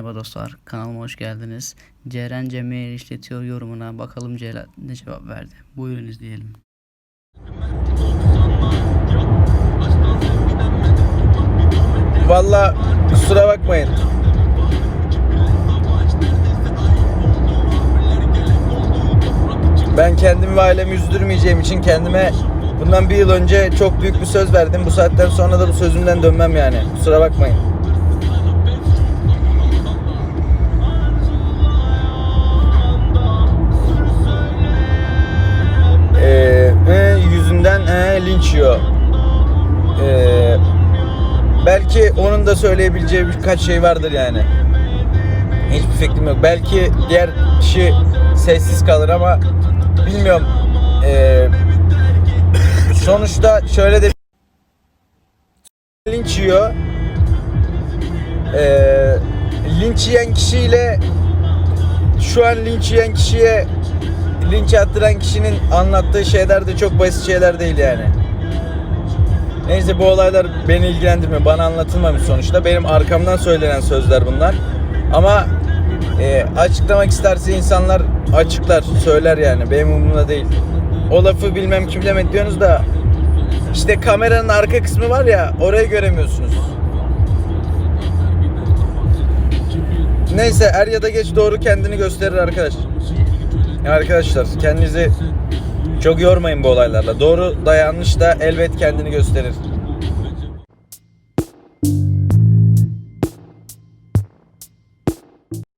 Merhaba dostlar, kanalıma hoş geldiniz. Ceren Cemil işletiyor yorumuna bakalım Ceren ne cevap verdi. Buyurun izleyelim. Valla kusura bakmayın. Ben kendimi ve ailemi üzdürmeyeceğim için kendime bundan bir yıl önce çok büyük bir söz verdim. Bu saatten sonra da bu sözümden dönmem yani. Kusura bakmayın. Linç yiyor. Ee, belki onun da söyleyebileceği birkaç şey vardır yani. Hiçbir fikrim yok. Belki diğer kişi sessiz kalır ama bilmiyorum. Ee, sonuçta şöyle de linç yiyor. Ee, linç yiyen kişiyle şu an linç yiyen kişiye linç attıran kişinin anlattığı şeyler de çok basit şeyler değil yani. Neyse bu olaylar beni ilgilendirmiyor. Bana anlatılmamış sonuçta. Benim arkamdan söylenen sözler bunlar. Ama e, açıklamak isterse insanlar açıklar, söyler yani. Benim umurumda değil. O lafı bilmem kim bilemedi diyorsunuz da işte kameranın arka kısmı var ya orayı göremiyorsunuz. Neyse er ya da geç doğru kendini gösterir arkadaş. Arkadaşlar kendinizi çok yormayın bu olaylarla. Doğru da yanlış da elbet kendini gösterir.